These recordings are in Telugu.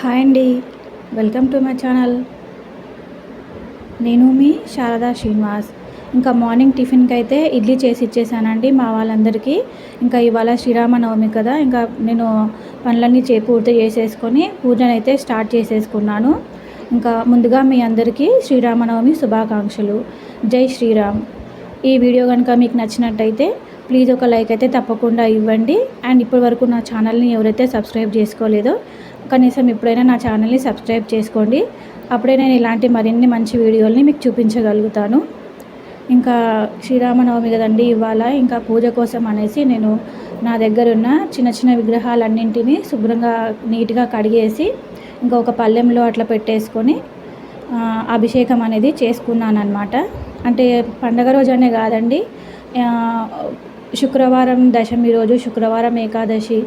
హాయ్ అండి. Welcome to my channel. నేను మీ శారదా శ్రీనివాస్. ఇంకా మార్నింగ్ టిఫిన్కి అయితే ఇడ్లీ చేసి ఇచ్చేసానండి మా వాళ్ళందరికీ. ఇంకా ఇవాళ శ్రీరామనవమి కదా ఇంకా నేను పనులన్నీ చే పూర్తి చేసేసుకొని పూజను అయితే స్టార్ట్ చేసేసుకున్నాను. ఇంకా ముందుగా మీ అందరికీ శ్రీరామనవమి శుభాకాంక్షలు. జై శ్రీరామ్. ఈ వీడియో కనుక మీకు నచ్చినట్టయితే ప్లీజ్ ఒక లైక్ అయితే తప్పకుండా ఇవ్వండి. అండ్ ఇప్పటి వరకు నా ఛానల్ని ఎవరైతే సబ్స్క్రైబ్ చేసుకోలేదో కనీసం ఇప్పుడైనా నా ఛానల్ని సబ్స్క్రైబ్ చేసుకోండి. అప్పుడే నేను ఇలాంటి మరిన్ని మంచి వీడియోల్ని మీకు చూపించగలుగుతాను. ఇంకా శ్రీరామనవమి కదండి ఇవాళ ఇంకా పూజ కోసం అనేసి నేను నా దగ్గర ఉన్న చిన్న చిన్న విగ్రహాలన్నింటినీ శుభ్రంగా నీట్గా కడిగేసి ఇంకా ఒక పళ్ళెంలో అట్లా పెట్టేసుకొని అభిషేకం అనేది చేసుకున్నాను అనమాట అంటే పండగ రోజు అనే కాదండి శుక్రవారం దశమి రోజు శుక్రవారం ఏకాదశి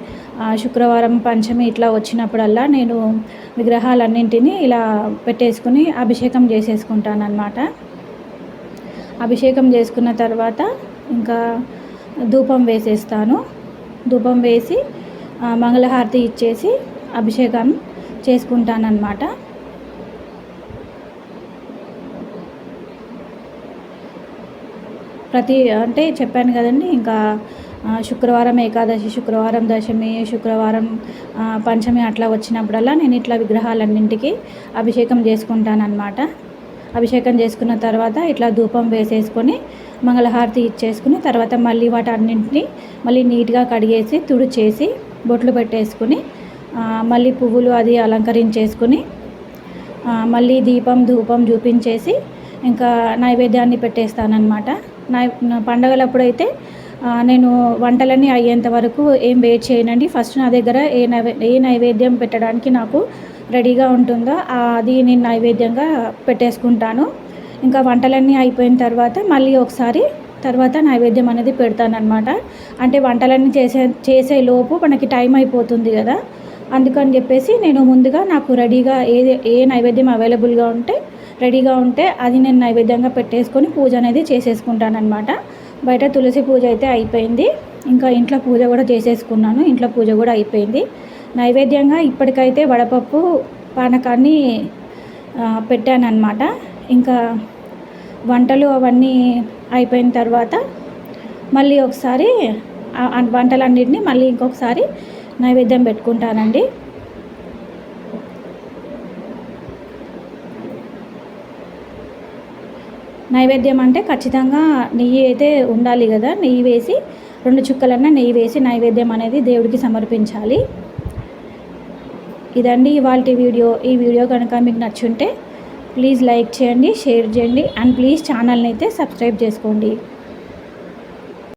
శుక్రవారం పంచమి ఇట్లా వచ్చినప్పుడల్లా నేను విగ్రహాలన్నింటినీ ఇలా పెట్టేసుకుని అభిషేకం చేసేసుకుంటాను అనమాట అభిషేకం చేసుకున్న తర్వాత ఇంకా ధూపం వేసేస్తాను. ధూపం వేసి మంగళహారతి ఇచ్చేసి అభిషేకం చేసుకుంటానన్నమాట. ప్రతి అంటే చెప్పాను కదండి ఇంకా శుక్రవారం ఏకాదశి శుక్రవారం దశమి శుక్రవారం పంచమి అట్లా వచ్చినప్పుడల్లా నేను ఇట్లా విగ్రహాలన్నింటికి అభిషేకం చేసుకుంటానన్నమాట. అభిషేకం చేసుకున్న తర్వాత ఇట్లా ధూపం వేసేసుకొని మంగళహారతి ఇచ్చేసుకుని తర్వాత మళ్ళీ వాటి అన్నింటినీ మళ్ళీ నీట్గా కడిగేసి తుడిచేసి బొట్లు పెట్టేసుకుని మళ్ళీ పువ్వులు అది అలంకరించేసుకుని మళ్ళీ దీపం ధూపం చూపించేసి ఇంకా నైవేద్యాన్ని పెట్టేస్తానన్నమాట. నా పండగలప్పుడైతే నేను వంటలన్నీ అయ్యేంత వరకు ఏం వెయిట్ చేయనండి. ఫస్ట్ నా దగ్గర ఏ నైవే ఏ నైవేద్యం పెట్టడానికి నాకు రెడీగా ఉంటుందో అది నేను నైవేద్యంగా పెట్టేసుకుంటాను. ఇంకా వంటలన్నీ అయిపోయిన తర్వాత మళ్ళీ ఒకసారి తర్వాత నైవేద్యం అనేది పెడతానమాట అంటే వంటలన్నీ చేసే చేసే లోపు మనకి టైం అయిపోతుంది కదా. అందుకని చెప్పేసి నేను ముందుగా నాకు రెడీగా ఏది ఏ నైవేద్యం అవైలబుల్గా ఉంటే రెడీగా ఉంటే అది నేను నైవేద్యంగా పెట్టేసుకొని పూజ అనేది చేసేసుకుంటానమాట బయట తులసి పూజ అయితే అయిపోయింది. ఇంకా ఇంట్లో పూజ కూడా చేసేసుకున్నాను. ఇంట్లో పూజ కూడా అయిపోయింది. నైవేద్యంగా ఇప్పటికైతే వడపప్పు పానకాన్ని పెట్టానన్నమాట. ఇంకా వంటలు అవన్నీ అయిపోయిన తర్వాత మళ్ళీ ఒకసారి వంటలన్నింటినీ మళ్ళీ ఇంకొకసారి నైవేద్యం పెట్టుకుంటానండి. నైవేద్యం అంటే ఖచ్చితంగా నెయ్యి అయితే ఉండాలి కదా నెయ్యి వేసి రెండు చుక్కలన్నా నెయ్యి వేసి నైవేద్యం అనేది దేవుడికి సమర్పించాలి. ఇదండి ఇవాళ వీడియో. ఈ వీడియో కనుక మీకు నచ్చుంటే ప్లీజ్ లైక్ చేయండి షేర్ చేయండి అండ్ ప్లీజ్ ఛానల్ని అయితే సబ్స్క్రైబ్ చేసుకోండి.